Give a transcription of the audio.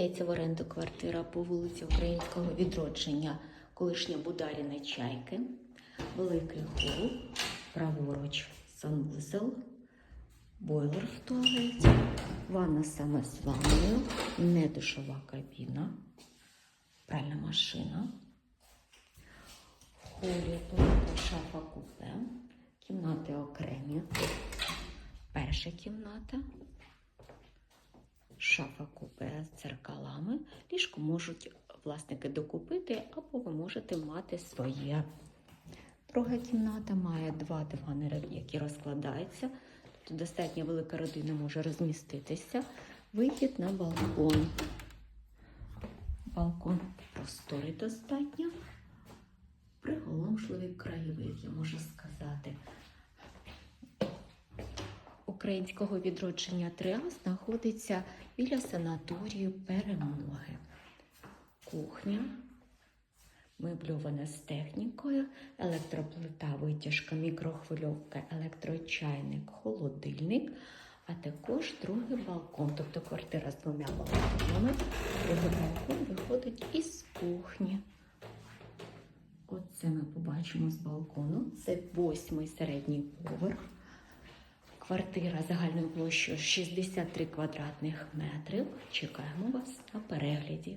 Дається в оренду квартира по вулиці Українського відродження, колишня Бударіна Чайки, Великий хол, праворуч санвузел, бойлер в туалеті, ванна саме з ванною, недушова кабіна, пральна машина. В холі велика шафа купе, кімнати окремі. Перша кімната шафа купе з дзеркалами. Ліжко можуть власники докупити, або ви можете мати своє. Друга кімната має два дивани, які розкладаються. Тут достатньо велика родина може розміститися. Вихід на балкон. Балкон просторий достатньо. Приголомшливий краєвид, я можу сказати українського відродження 3А знаходиться біля санаторію перемоги. Кухня, мебльована з технікою, електроплита, витяжка, мікрохвильовка, електрочайник, холодильник, а також другий балкон, тобто квартира з двома балконами. Другий балкон виходить із кухні. Оце ми побачимо з балкону. Це восьмий середній поверх. Квартира загальною площею 63 квадратних метрів. Чекаємо вас на перегляді.